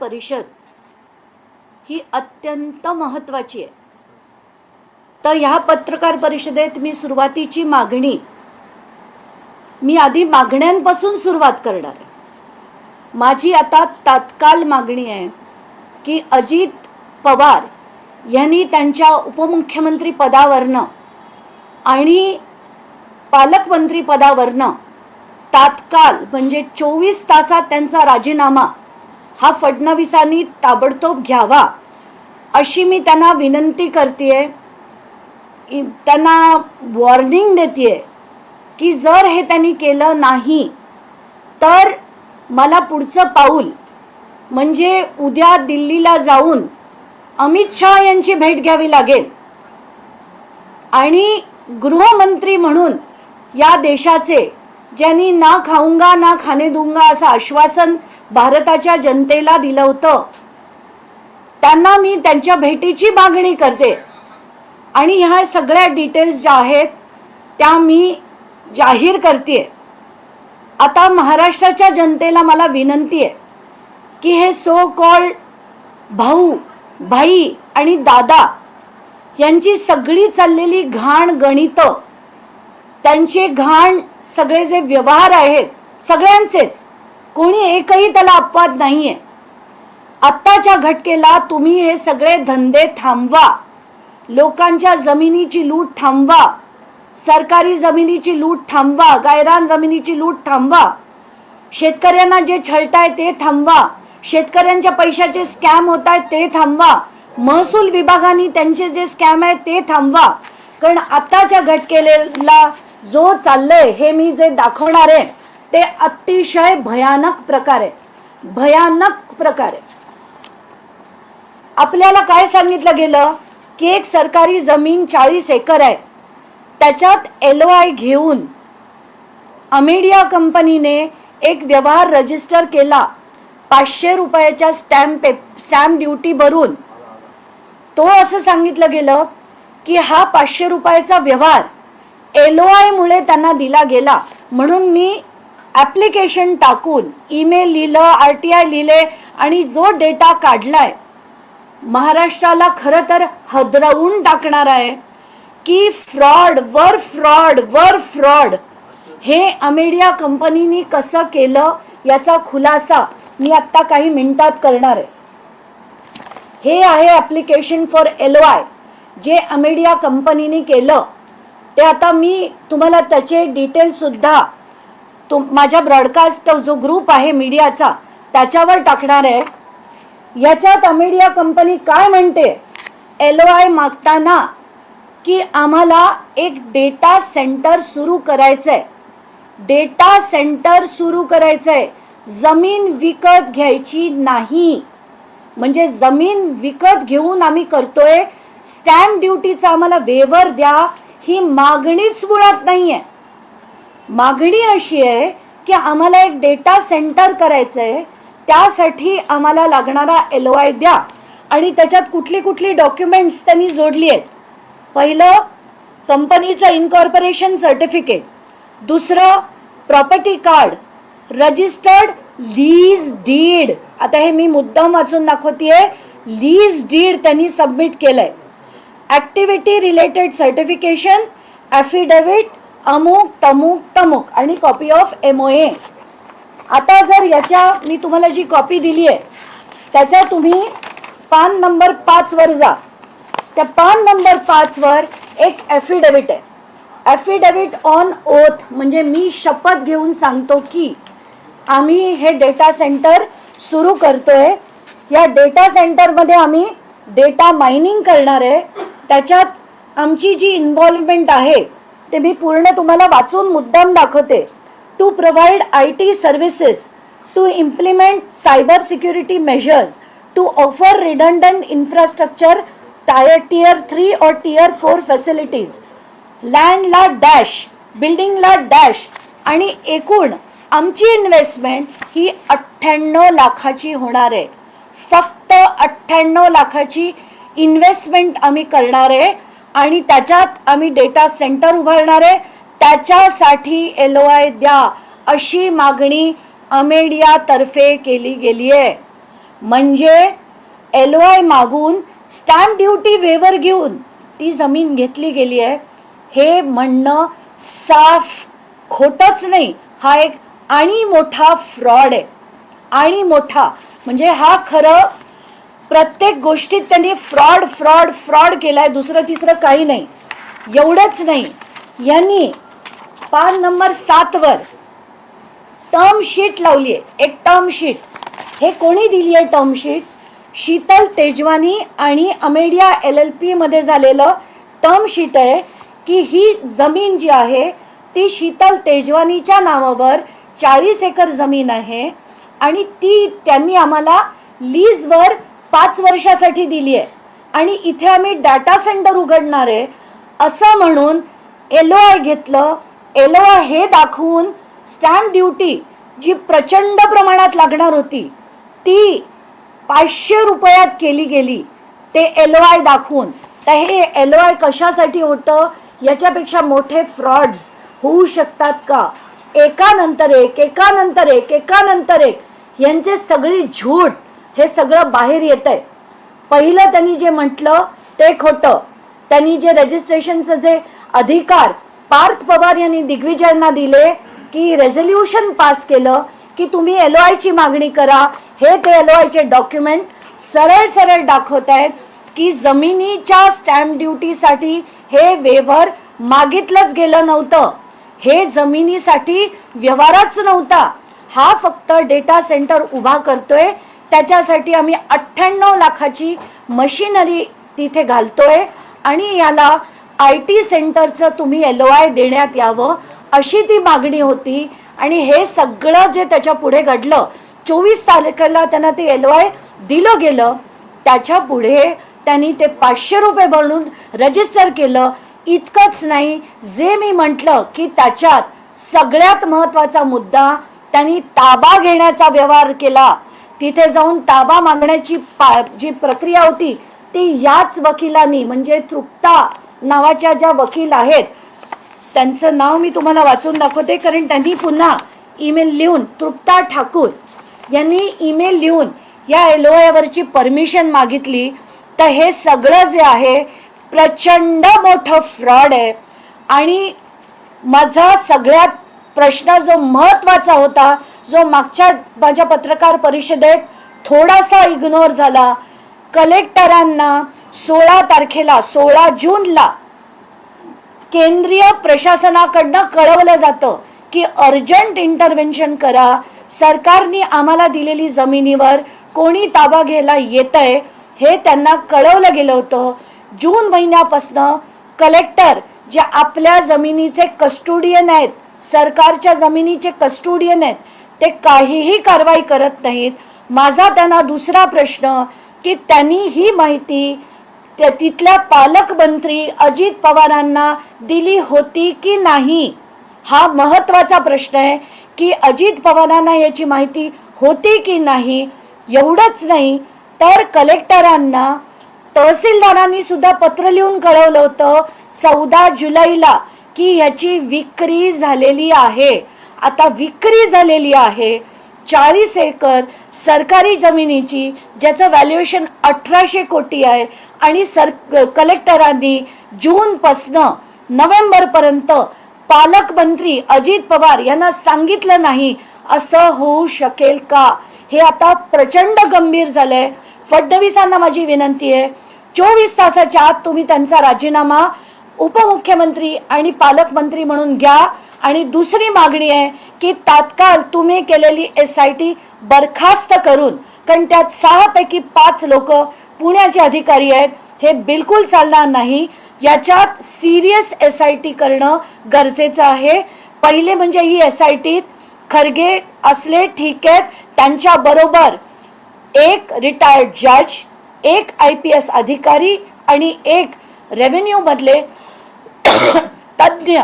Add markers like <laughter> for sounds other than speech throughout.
परिषद ही अत्यंत महत्त्वाची आहे. तर ह्या पत्रकार परिषदेत मी सुरुवातीची मागणी मी आधी मागण्यांपासून सुरुवात करणार आहे. माझी आता तात्काळ मागणी आहे की अजित पवार यांनी त्यांच्या उपमुख्यमंत्री पदावरनं आणि पालकमंत्री पदावरनं तात्काळ म्हणजे चोवीस तासात त्यांचा राजीनामा हा फडणवीसांनी ताबडतोब घ्यावा अशी मी त्यांना विनंती करते त्यांना वॉर्निंग देते की जर हे त्यांनी केलं नाही तर मला पुढचं पाऊल म्हणजे उद्या दिल्लीला जाऊन अमित शहा यांची भेट घ्यावी लागेल. आणि गृहमंत्री म्हणून या देशाचे ज्यांनी ना खाऊंगा ना खाणे दूंगा असं आश्वासन भारताच्या जनतेला दिलं होतं. त्यांना मी त्यांच्या भेटीची मागणी करते. आणि ह्या सगळ्या डिटेल्स ज्या आहेत त्या मी जाहीर करते आता महाराष्ट्राच्या जनतेला मला विनंती आहे की हे सो कॉल्ड भाऊ भाई आणि दादा यांची सगळी चाललेली घाण गणित त्यांचे घाण सगळे जे व्यवहार आहेत सगळ्यांचेच कोणी एकही त्याला अपवाद नाहीये. आत्ताच्या घटकेला तुम्ही हे सगळे धंदे थांबवा. लोकांच्या जमिनीची लूट थांबवा. सरकारी जमिनीची लूट थांबवा. गायरान जमिनीची लूट थांबवा. शेतकऱ्यांना जे छळताय ते थांबवा. शेतकऱ्यांच्या पैशाचे स्कॅम होत आहेत ते थांबवा. महसूल विभागाने त्यांचे जे स्कॅम आहे ते थांबवा. कारण आत्ताच्या घटकेला जो चाललंय हे मी जे दाखवणार आहे ते अतिशय भयानक प्रकार आहे. भयानक प्रकार आहे. आपल्याला काय सांगितलं गेलं? की एक सरकारी जमीन चाळीस एकर आहे. त्याच्यात एल आय घेऊन अमेडिया कंपनीने एक व्यवहार रजिस्टर केला. पाचशे रुपयाच्या स्टॅम्प स्टॅम्प ड्युटी भरून. तो असं सांगितलं गेलं की हा पाचशे रुपयाचा व्यवहार एल ओ आयमुळे त्यांना दिला गेला. म्हणून मी ॲप्लिकेशन टाकून ईमेल लिहिलं आर टी आय लिहिले आणि जो डेटा काढलाय महाराष्ट्राला खरं तर हदरवून टाकणार आहे की फ्रॉड वर फ्रॉड वर फ्रॉड हे अमेडिया कंपनीने कसं केलं याचा खुलासा मी आत्ता काही मिनिटात करणार आहे. हे आहे ॲप्लिकेशन फॉर एल आय जे अमेडिया कंपनीने केलं. ते आता मी तुम्हाला त्याचे डिटेल्ससुद्धा तुम माझ्या ब्रॉडकास्ट जो ग्रुप आहे मीडियाचा त्याच्यावर टाकणार आहे. याच्यात अमेडिया कंपनी काय म्हणते? एल आय मागताना की आम्हाला एक डेटा सेंटर सुरू करायचं आहे डेटा सेंटर सुरू करायचं आहे जमीन विकत घ्यायची नाही. म्हणजे जमीन विकत घेऊन आम्ही करतोय. स्टॅम्प ड्युटीचा आम्हाला वेवर द्या. ही मागणीच मुळात नाही आहे मागणी अशी आहे की आम्हाला एक डेटा सेंटर करायचं आहे त्यासाठी आम्हाला लागणारा एल वाय द्या आणि त्याच्यात कुठली कुठली डॉक्युमेंट्स त्यांनी जोडली आहेत. पहिलं कंपनीचं इनकॉर्पोरेशन सर्टिफिकेट दुसरं property card registered lease deed आता हे मी मुद्दाम वाचून दाखवतेय. लीज डीड त्यांनी सबमिट केलंय. ॲक्टिव्हिटी रिलेटेड सर्टिफिकेशन ॲफिडेव्हिट अमुक तमुक तमुक आणि copy of M O A आता जर याच्या मी तुम्हाला जी कॉपी दिली आहे त्याच्या तुम्ही पान नंबर पाचवर जा. त्या पान नंबर पाचवर एक ॲफिडेविट आहे. ॲफिडेविट ऑन ओथ म्हणजे मी शपथ घेऊन सांगतो की आम्ही हे डेटा सेंटर सुरू करतोय. या डेटा सेंटरमध्ये आम्ही डेटा मायनिंग करणार आहे. त्याच्यात आमची जी इन्व्हॉल्वमेंट आहे ते मी पूर्ण तुम्हाला वाचून मुद्दाम दाखवते. To provide I T services to implement cyber security measures to offer redundant infrastructure tier tier three और टियर फोर फॅसिलिटीज लँडला डॅश बिल्डिंगला डॅश आणि एकूण आमची इन्व्हेस्टमेंट ही अठ्ठ्याण्णव लाखाची होणार आहे. फक्त अठ्ठ्याण्णव लाखाची इन्व्हेस्टमेंट आम्ही करणार आहे. आणि त्याच्यात आम्ही डेटा सेंटर उभारणार आहे. त्याच्यासाठी एल आय द्या अशी मागणी अमेडियातर्फे केली गेली आहे. म्हणजे एल आय मागून स्टॅम्प ड्युटी वेवर घेऊन ती जमीन घेतली गेली आहे. हे म्हणणं साफ खोटंच नाही. हा एक आणि मोठा फ्रॉड आहे. आणि मोठा. म्हणजे हा खरं प्रत्येक गोष्टीत त्यांनी फ्रॉड फ्रॉड फ्रॉड केलाय दुसरं तिसरं काही नाही. एवढंच नाही. यांनी पान नंबर सात वर टर्म शीट लावली आहे. एक टर्म शीट हे कोणी दिली आहे टर्म शीट शीतल तेजवानी आणि अमेडिया एल एल पीमध्ये झालेलं टर्म शीट आहे की ही जमीन जी आहे ती शीतल तेजवानीच्या नावावर चाळीस एकर जमीन आहे आणि ती त्यांनी आम्हाला लीजवर पाच वर्षासाठी दिली आहे. आणि इथे आम्ही डाटा सेंटर उघडणार आहे असं म्हणून एलो आय घेतलं. एलो आय हे दाखवून स्टॅम्प ड्युटी जी प्रचंड प्रमाणात लागणार होती ती पाचशे रुपयात केली गेली. ते एलो आय दाखवून. तर हे एलो आय कशासाठी होतं? याच्यापेक्षा मोठे फ्रॉड्स होऊ शकतात का? एकानंतर एक एकानंतर एक एकानंतर एक. यांचे सगळी झूट हे सगळं बाहेर येत आहे पहिलं त्यांनी जे म्हटलं ते खोटं. त्यांनी जे रजिस्ट्रेशनचं जे अधिकार पार्थ पवार यांनी दिग्विजयांना दिले की रेझोल्युशन पास केलं की तुम्ही एल ची मागणी करा हे ते एल चे डॉक्युमेंट सरळ सरळ दाखवत आहेत की जमिनीच्या स्टॅम्प ड्युटीसाठी हे वेव्हर मागितलंच गेलं नव्हतं. हे जमिनीसाठी व्यवहारच नव्हता. हा फक्त डेटा सेंटर उभा करतोय त्याच्यासाठी आम्ही अठ्ठ्याण्णव लाखाची मशिनरी तिथे घालतोय आणि याला आय टी सेंटरचं तुम्ही एल ओ आय देण्यात यावं अशी ती मागणी होती. आणि हे सगळं जे त्याच्या पुढे घडलं चोवीस तारखेला त्यांना ते एल ओ आय दिलं गेलं. त्याच्या पुढे त्यांनी ते पाचशे रुपये भरून रजिस्टर केलं. इतकंच नाही जे मी म्हटलं की त्याच्यात सगळ्यात महत्त्वाचा मुद्दा त्यांनी ताबा घेण्याचा व्यवहार केला. तिथे जाऊन ताबा मागण्याची पा जी प्रक्रिया होती ती याच वकिलांनी म्हणजे तृप्ता नावाच्या ज्या वकील आहेत त्यांचं नाव मी तुम्हाला वाचून दाखवते कारण त्यांनी पुन्हा ईमेल लिहून तृप्ता ठाकूर यांनी ईमेल लिहून या एल परमिशन मागितली. तर हे सगळं जे आहे प्रचंड मोठं फ्रॉड आहे. आणि माझा सगळ्यात प्रश्न जो महत्त्वाचा होता जो मागच्या माझ्या पत्रकार परिषदेत थोडासा इग्नोर झाला. कलेक्टरांना सोळा तारखेला सोळा जूनला केंद्रीय प्रशासनाकडनं कळवलं जातं की अर्जंट इंटरव्हेन्शन करा. सरकारने आम्हाला दिलेली जमिनीवर कोणी ताबा घ्यायला येत आहे हे त्यांना कळवलं गेलं होतं. जून महिन्यापासनं कलेक्टर जे आपल्या जमिनीचे कस्टोडियन आहेत सरकारच्या जमिनीचे कस्टोडियन आहेत ते काहीही कारवाई करत नाहीत. माझा त्यांना दुसरा प्रश्न की त्यांनी ही माहिती त्या तिथल्या पालकमंत्री अजित पवारांना दिली होती की नाही? हा महत्त्वाचा प्रश्न आहे की अजित पवारांना याची माहिती होती की नाही? एवढंच नाही तर कलेक्टरांना तहसीलदारांनी सुद्धा पत्र लिहून कळवलं होतं चौदा जुलैला की ह्याची विक्री झालेली आहे. आता विक्री झालेली आहे. चाळीस एकर सरकारी जमिनीची ज्याचं व्हॅल्युएशन अठराशे कोटी आहे आणि सर कलेक्टरांनी जूनपासनं नोव्हेंबरपर्यंत पालकमंत्री अजित पवार यांना सांगितलं नाही असं होऊ शकेल का? हे आता प्रचंड गंभीर झालंय. फडणवीसांना माझी विनंती आहे चोवीस तासाच्या आत तुम्ही त्यांचा राजीनामा उपमुख्यमंत्री आणि पालकमंत्री म्हणून घ्या. आणि दुसरी मागणी आहे की तात्काळ तुम्ही केलेली एस आय टी बरखास्त करून कारण त्यात सहापैकी पाच लोक पुण्याचे अधिकारी आहेत हे बिलकुल चालणार नाही. याच्यात सिरियस एस आय टी करणं गरजेचं आहे. पहिले म्हणजे ही एस आय टी खरगे असले ठीक आहेत त्यांच्याबरोबर एक रिटायर्ड जज एक आय पी एस अधिकारी आणि एक रेव्हेन्यूमधले <coughs> तज्ज्ञ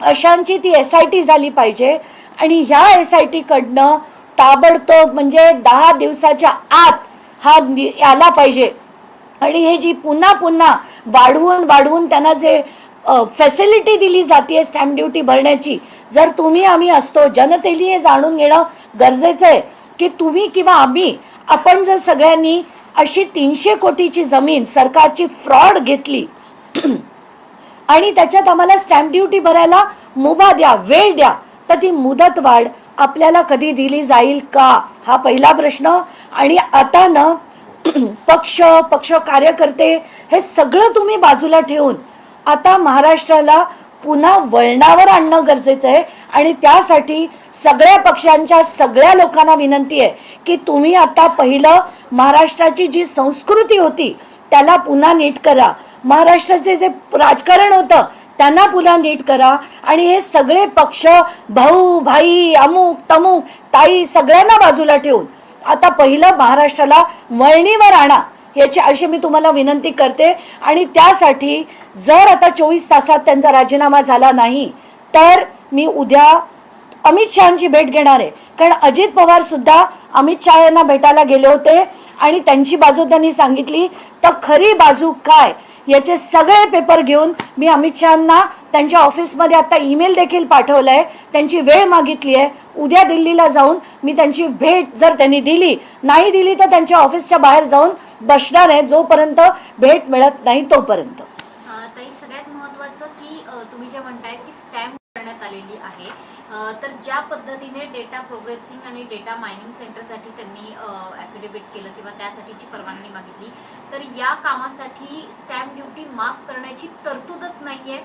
अशांची ती एस आय टी झाली पाहिजे. आणि ह्या एस आय टी कडनं ताबडतोब म्हणजे दहा दिवसाच्या आत हा आला पाहिजे. आणि हे जी पुन्हा पुन्हा वाढवून वाढवून त्यांना जे फॅसिलिटी दिली जाते स्टॅम्प ड्युटी भरण्याची जर तुम्ही आम्ही असतो जनतेने हे जाणून घेणं गरजेचं आहे की तुम्ही किंवा आम्ही आपण जर सगळ्यांनी अशी तीनशे कोटीची जमीन सरकारची फ्रॉड घेतली आणि त्याच्यात आम्हाला स्टॅम्प ड्युटी भरायला मुभा द्या वेळ द्या तर ती मुदत वाढ आपल्याला कधी दिली जाईल का? हा पहिला प्रश्न. आणि आता ना <clears throat> पक्ष पक्ष कार्यकर्ते हे सगळं तुम्ही बाजूला ठेवून आता महाराष्ट्राला पुन्हा वळणावर आणणं गरजेचं आहे. आणि त्यासाठी सगळ्या पक्षांच्या सगळ्या लोकांना विनंती आहे की तुम्ही आता पहिलं महाराष्ट्राची जी संस्कृती होती त्याला पुन्हा नीट करा. महाराष्ट्राचे जे राजकारण होतं त्यांना पुन्हा नीट करा. आणि हे सगळे पक्ष भाऊ भाई अमुक तमुक ताई सगळ्यांना बाजूला ठेवून आता पहिलं महाराष्ट्राला वळणीवर आणा याची अशी मी तुम्हाला विनंती करते. आणि त्यासाठी जर आता चोवीस तासात त्यांचा राजीनामा झाला नाही तर मी उद्या अमित शहाची भेट घेणार आहे. कारण अजित पवार सुद्धा अमित शहा यांना भेटायला गेले होते आणि त्यांची बाजू त्यांनी सांगितली तर खरी बाजू काय? याचे सगळे पेपर घेऊन मी अमित शहांना त्यांच्या ऑफिसमध्ये आता ईमेल देखील पाठवलं आहे त्यांची वेळ मागितली आहे उद्या दिल्लीला जाऊन मी त्यांची भेट जर त्यांनी दिली नाही दिली तर त्यांच्या ऑफिसच्या बाहेर जाऊन बसणार आहे जोपर्यंत भेट मिळत नाही तोपर्यंत. सगळ्यात महत्वाचं की तुम्ही जे म्हणताय की स्टॅम्प करण्यात आलेली आहे. तर ज्या पद्धतीने डेटा प्रोग्रेसिंग आणि डेटा मायनिंग सेंटरसाठी त्यांनी ॲफिडेविट केलं किंवा त्यासाठीची परवानगी मागितली तर या कामासाठी स्टॅम्प ड्युटी माफ करण्याची तरतूदच नाहीये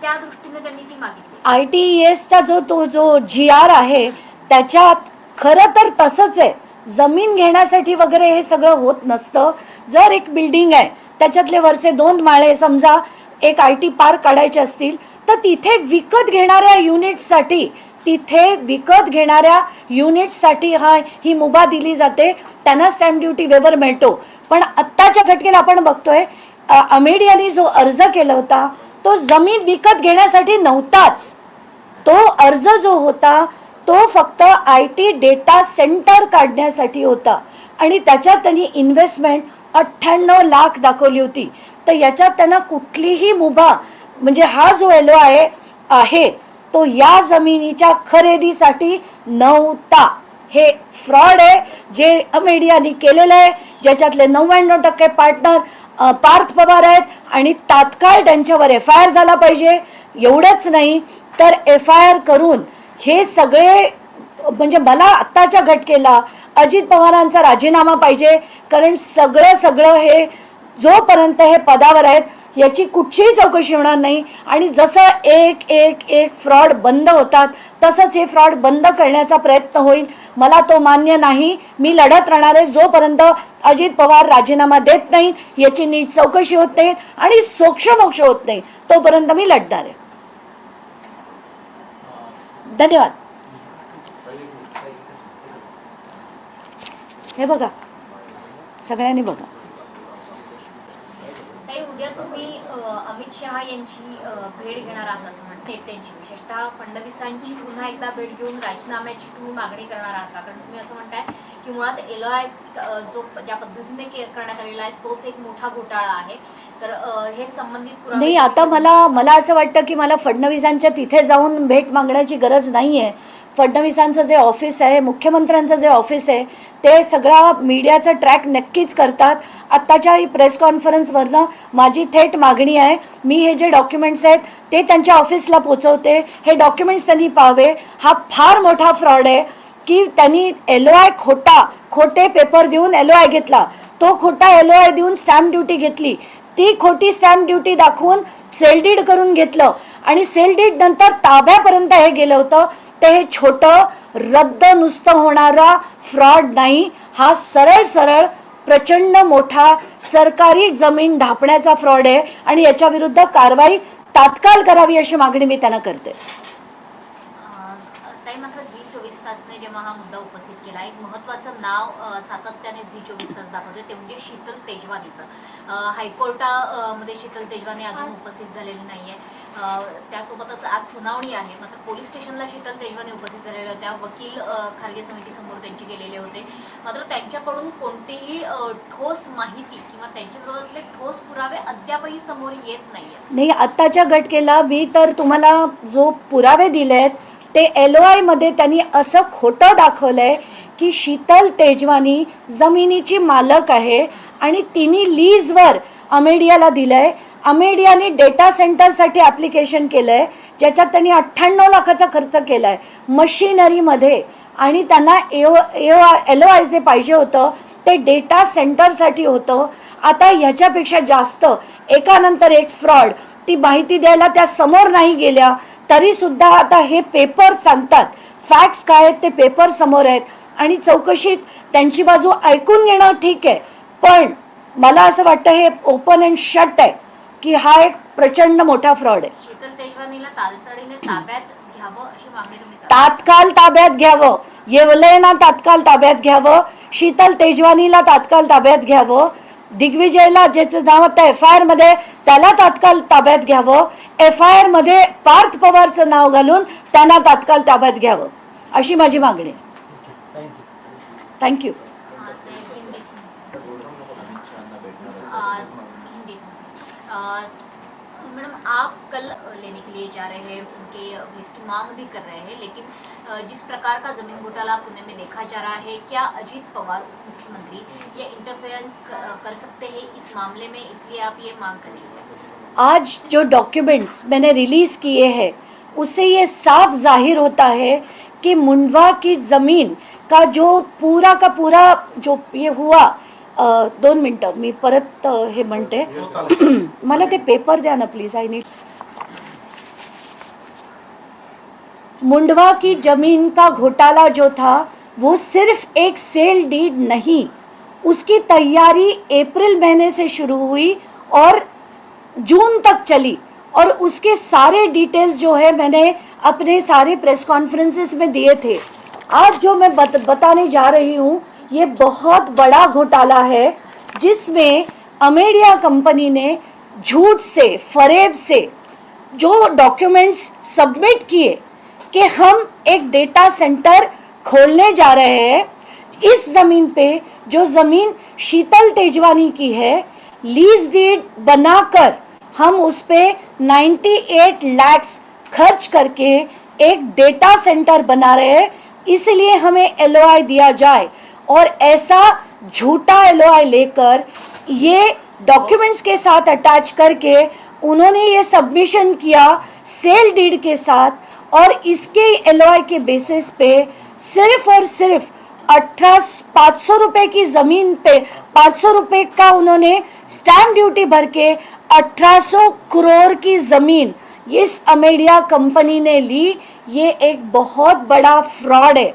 त्या दृष्टीने त्यांनी ती मागितली. आय टी एसचा जो तो जो जी आर आहे त्याच्यात खरं तर तसंच आहे. जमीन घेण्यासाठी वगैरे हे सगळं होत नसतं. जर एक बिल्डिंग आहे त्याच्यातले वरचे दोन माळे समजा एक आय टी पार्क काढायचे असतील तर तिथे विकत घेणाऱ्या युनिटसाठी तिथे विकत घेणाऱ्या युनिटसाठी हा ही मुभा दिली जाते. त्यांना स्टॅम्प ड्युटी वेवर मिळतो. पण आत्ताच्या घटकेला आपण बघतोय अ, अमेडियानी जो अर्ज केला होता तो जमीन विकत घेण्यासाठी नव्हताच. तो अर्ज जो होता तो फक्त आय टी डेटा सेंटर काढण्यासाठी होता. आणि त्याच्यात त्यांनी इन्व्हेस्टमेंट अठ्ठ्याण्णव लाख दाखवली होती. तर याच्यात त्यांना कुठलीही मुभा म्हणजे हा जो एलो आहे आहे तो या जमिनीच्या खरेदीसाठी नव्हता. हे फ्रॉड आहे जे मीडियानी केलेलं आहे ज्याच्यातले नव्याण्णव टक्के पार्टनर पार्थ पवार आहेत आणि तात्काळ त्यांच्यावर एफ आय आर झाला पाहिजे. एवढंच नाही तर एफ आय आर करून हे सगळे म्हणजे मला आत्ताच्या घटकेला अजित पवारांचा राजीनामा पाहिजे. कारण सगळं सगळं हे जोपर्यंत हे पदावर आहेत याची कुठचीही चौकशी होणार नाही. आणि जसं एक एक एक फ्रॉड बंद होतात तसंच हे फ्रॉड बंद करण्याचा प्रयत्न होईल. मला तो मान्य नाही. मी लढत राहणार आहे. जोपर्यंत अजित पवार राजीनामा देत नाही याची नीट चौकशी होत नाही आणि सोक्षमोक्ष होत नाही तोपर्यंत मी लढणार आहे. धन्यवाद. हे बघा. सगळ्यांनी बघा. उद्या तुम्ही अमित शहा यांची भेट घेणार आहात असं म्हणते नेत्यांची विशेषतः फडणवीसांची पुन्हा एकदा भेट घेऊन राजीनाम्याची तुम्ही मागणी करणार आहात का? कारण तुम्ही असं म्हणताय की मुळात एल आय जो ज्या पद्धतीने करण्यात आलेला आहे तोच एक मोठा घोटाळा आहे. तर हे संबंधित नाही आता मला मला असं वाटतं की मला फडणवीसांच्या तिथे जाऊन भेट मागण्याची गरज नाही आहे फडणवीसांचं जे ऑफिस आहे मुख्यमंत्र्यांचं जे ऑफिस आहे ते सगळा मीडियाचा ट्रॅक नक्कीच करतात. आत्ताच्या प्रेस कॉन्फरन्सवरनं माझी थेट मागणी आहे मी हे जे डॉक्युमेंट्स आहेत ते त्यांच्या ऑफिसला पोचवते. हे डॉक्युमेंट्स त्यांनी पाहावे. हा फार मोठा फ्रॉड आहे. की त्यांनी एल आय खोटा खोटे पेपर देऊन एल आय घेतला. तो खोटा एल आय देऊन स्टॅम्प ड्युटी घेतली. ती खोटी स्टॅम्प ड्युटी दाखवून सेलडीड करून घेतलं. आणि सेलडीड नंतर ताब्यापर्यंत हे गेलं होतं. ते हे छोटं रद्द नुसतं होणारा फ्रॉड नाही. हा सरळ सरळ प्रचंड मोठा सरकारी जमीन ढापण्याचा फ्रॉड आहे. आणि याच्या विरुद्ध कारवाई तात्काळ करावी अशी मागणी मी त्यांना करते अ, ताई मात्र झी चोवीस तासने जेव्हा हा मुद्दा उपस्थित केला. एक महत्वाचं नाव सातत्याने झी चोवीस तास दाखवते ते म्हणजे शीतल तेजवानीचं. हायकोर्टामध्ये शीतल तेजवानी अजून उपस्थित झालेली नाहीये. त्यासोबतच आज सुनावणी आहे. मात्र पोलीस स्टेशनला शीतल तेजवानी उपस्थित झालेल्या होत्या वकील खारगे समितीसमोर त्यांचे गेलेले होते. मात्र त्यांच्याकडून कोणतीही ठोस माहिती किंवा त्यांच्या विरोधातले ठोस पुरावे अद्यापही समोर येत नाहीये नाही आत्ताच्या घटकेला मी तर तुम्हाला जो पुरावे दिले आहेत ते एल ओ आयमध्ये त्यांनी असं खोटं दाखवलं आहे की शीतल तेजवानी जमिनीची मालक आहे आणि तिने लीजवर अमेडियाला दिलंय. अमेडियाने डेटा सेंटरसाठी ॲप्लिकेशन केलंय ज्याच्यात त्यांनी अठ्ठ्याण्णव लाखाचा खर्च केला आहे मशिनरीमध्ये आणि त्यांना AO AO L O I जे पाहिजे होतं ते डेटा सेंटरसाठी होतं. आता ह्याच्यापेक्षा जास्त एकानंतर एक फ्रॉड. ती माहिती द्यायला त्या समोर नाही गेल्या तरी सुद्धा आता हे पेपर सांगतात. फॅक्ट्स काय आहेत ते पेपर समोर आहेत. आणि चौकशीत त्यांची बाजू ऐकून घेणं ठीक आहे. पण मला असं वाटतं हे ओपन अँड शट आहे की हा एक प्रचंड मोठा फ्रॉड आहे. तात्काळ ताब्यात घ्यावं येवलेना तात्काळ ताब्यात घ्यावं. शीतल तेजवानीला तात्काळ ताब्यात घ्यावं. दिग्विजयला ज्याचं नाव आता एफ आय आरमध्ये त्याला तात्काळ ताब्यात घ्यावं. एफ आय आरमध्ये पार्थ पवारचं नाव घालून त्यांना तात्काळ ताब्यात घ्यावं. अशी माझी मागणी थँक्यू मॅडम आप कल लेने के लिए जा रहे हैं उनके इसकी मांग भी कर रहे हैं लेकिन जिस प्रकार का ज़मीन घोटाला पुणे में देखा जा रहा है क्या अजीत पवार उप मुख्यमंत्री ये इंटरफेरेंस कर सकते हैं इस मामले में? इसलिए आप ये मांग कर रही हैं। आज जो डॉक्यूमेंट्स मैंने रिलीज़ किए हैं उससे ये साफ़ ज़ाहिर होता है कि मुंडवा की ज़मीन का जो पूरा का पूरा जो ये हुआ दोन मिनटं मी परत हे। म्हणते <clears throat> मला ते पेपर द्या ना प्लीज़ आय नीड मुंडवा की ज़मीन का घोटाला जो था वो सिर्फ़ एक सेल डीड नहीं। उसकी तैयारी अप्रैल महीने से शुरू हुई और जून तक चली। और उसके सारे डिटेल्स जो है मैंने अपने सारे प्रेस कॉन्फ्रेंसेस में दिए थे। आज जो मैं बत, बताने जा रही हूँ ये बहुत बड़ा घोटाला है जिसमें अमेडिया कंपनी ने झूठ से फरेब से जो डॉक्यूमेंट्स सबमिट किए कि हम एक डेटा सेंटर खोलने जा रहे हैं। इस ज़मीन पे जो ज़मीन शीतल तेजवानी की है लीज डीड बनाकर हम उस पे 98 लैक्स खर्च करके एक डेटा सेंटर बना रहे हैं। इसलिए हमें एलओआई दिया जाए और ऐसा झूठा एलओआई लेकर ये डॉक्यूमेंट्स के साथ अटैच करके उन्होंने ये सबमिशन किया सेल डीड के साथ और इसके एल के बेसिस पे सिर्फ़ और सिर्फ़ अठारह, पाँच सौ रुपये की ज़मीन पे, पाँच सौ रुपये का उन्होंने स्टैम्प ड्यूटी भर के अठारह सौ करोड़ की ज़मीन इस अमेडिया कंपनी ने ली। ये एक बहुत बड़ा फ्रॉड है।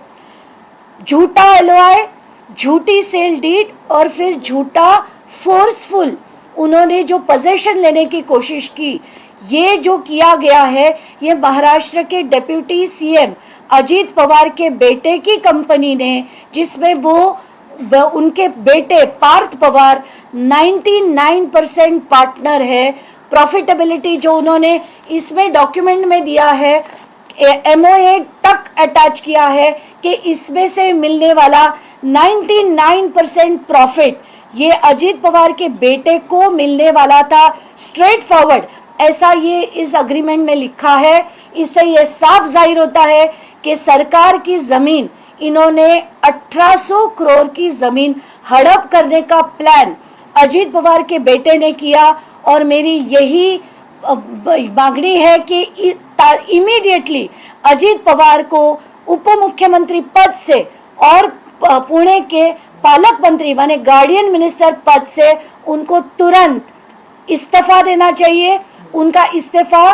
झूठा एल झूठी सेल डीड और फिर झूठा फोर्सफुल उन्होंने जो पोजेशन लेने की कोशिश की ये जो किया गया है, ये महाराष्ट्र के डेप्यूटी सीएम अजीत पवार के बेटे की कंपनी ने, जिसमें वो उनके बेटे पार्थ पवार 99 परसेंट पार्टनर है। प्रॉफिटेबिलिटी जो उन्होंने इसमें डॉक्यूमेंट में दिया है एम तक अटैच किया है कि इसमें से मिलने वाला 99 परसेंट प्रॉफिट ये अजीत पवार के बेटे को मिलने वाला था। स्ट्रेट फॉरवर्ड ऐसा ये इस अग्रीमेंट में लिखा है। इससे ये साफ़ ज़ाहिर होता है कि सरकार की ज़मीन, इन्होंने 1800 करोड़ की ज़मीन हड़प करने का प्लान अजीत पवार के बेटे ने किया। और मेरी यही मांगनी है कि इमीडिएटली अजीत पवार को उप मुख्यमंत्री पद से और पुणे के पालक मंत्री, माने गार्डियन मिनिस्टर पद से उनको तुरंत इस्तीफा देना चाहिए, उनका इस्तीफा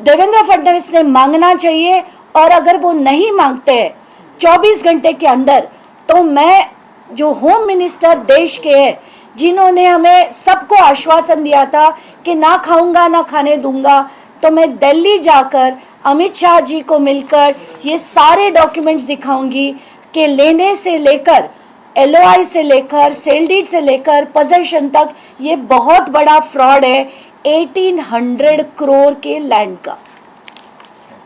देवेंद्र फडणवीस ने मांगना चाहिए और अगर वो नहीं मांगते हैं 24 घंटे के अंदर तो मैं जो होम मिनिस्टर देश के हैं, जिन्होंने हमें सबको आश्वासन दिया था कि ना खाऊँगा, ना खाने दूँगा तो मैं दिल्ली जाकर अमित शाह जी को मिलकर ये सारे डॉक्यूमेंट्स दिखाऊँगी कि लेने से लेकर एल से लेकर सेल डीड से लेकर पोजेशन तक ये बहुत बड़ा फ्रॉड है 1800 करोड़ के लैंड का।